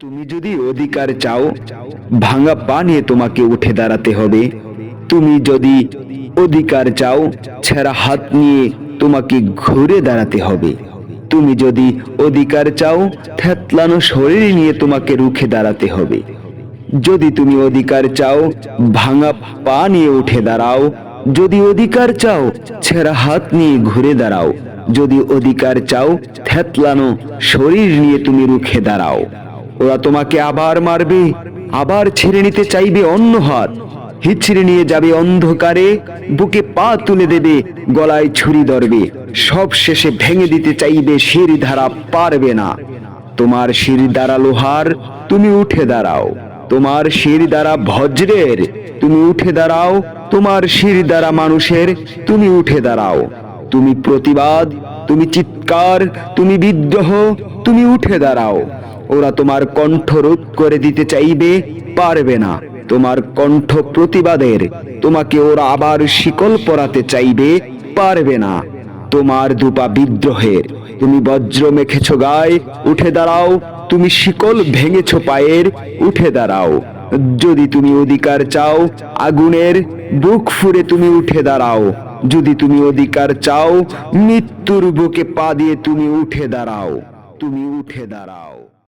তুমি যদি অধিকার চাও, ভাঙা পা নিয়ে তোমাকে উঠে দাঁড়াতে হবে। তুমি যদি অধিকার চাও, ছেঁড়া হাত নিয়ে তোমাকে ঘুরে দাঁড়াতে হবে। তুমি যদি অধিকার চাও থ্যাতলানো শরীর নিয়ে তোমাকে রুখে দাঁড়াতে হবে। যদি তুমি অধিকার চাও, ভাঙা পা নিয়ে উঠে দাঁড়াও। যদি অধিকার চাও, ছেঁড়া হাত নিয়ে ঘুরে দাঁড়াও। যদি অধিকার চাও থ্যাতলানো শরীর নিয়ে তুমি রুখে দাঁড়াও। ওরা তোমাকে আবার মারবে, আবার ছেড়ে নিতে চাইবে অন্য হাত। হিচড়ে নিয়ে যাবে অন্ধকারে, বুকে পা তুলে দেবে, গলায় ছুরি ধরবে। সব শেষে ভেঙে দিতে চাইবে শির ধারা পারবে না। তোমার শির দ্বারা লোহার, তুমি উঠে দাঁড়াও। তোমার শির দ্বারা ভজ্রের, তুমি উঠে দাঁড়াও। তোমার শির দ্বারা মানুষের, তুমি উঠে দাঁড়াও। তুমি প্রতিবাদ, তুমি চিৎকার, তুমি বিদ্রোহ, তুমি উঠে দাঁড়াও। ওরা তোমার কণ্ঠ রোধ করে দিতে চাইবে, পারবে না। তোমার কণ্ঠ প্রতিবাদের, তোমাকে ওরা আবার শিকল পরাতে চাইবে, পারবে না। তোমার দুপা বিদ্রোহের, তুমি বজ্র মেখেছ গায়ে, উঠে দাঁড়াও। তুমি শিকল ভেঙেছ পায়ের, উঠে দাঁড়াও। যদি তুমি অধিকার চাও, আগুনের বুক ফুরে তুমি উঠে দাঁড়াও। যদি তুমি অধিকার চাও, মৃত্যুর বুকে পা দিয়ে তুমি উঠে দাঁড়াও। তুমি উঠে দাঁড়াও।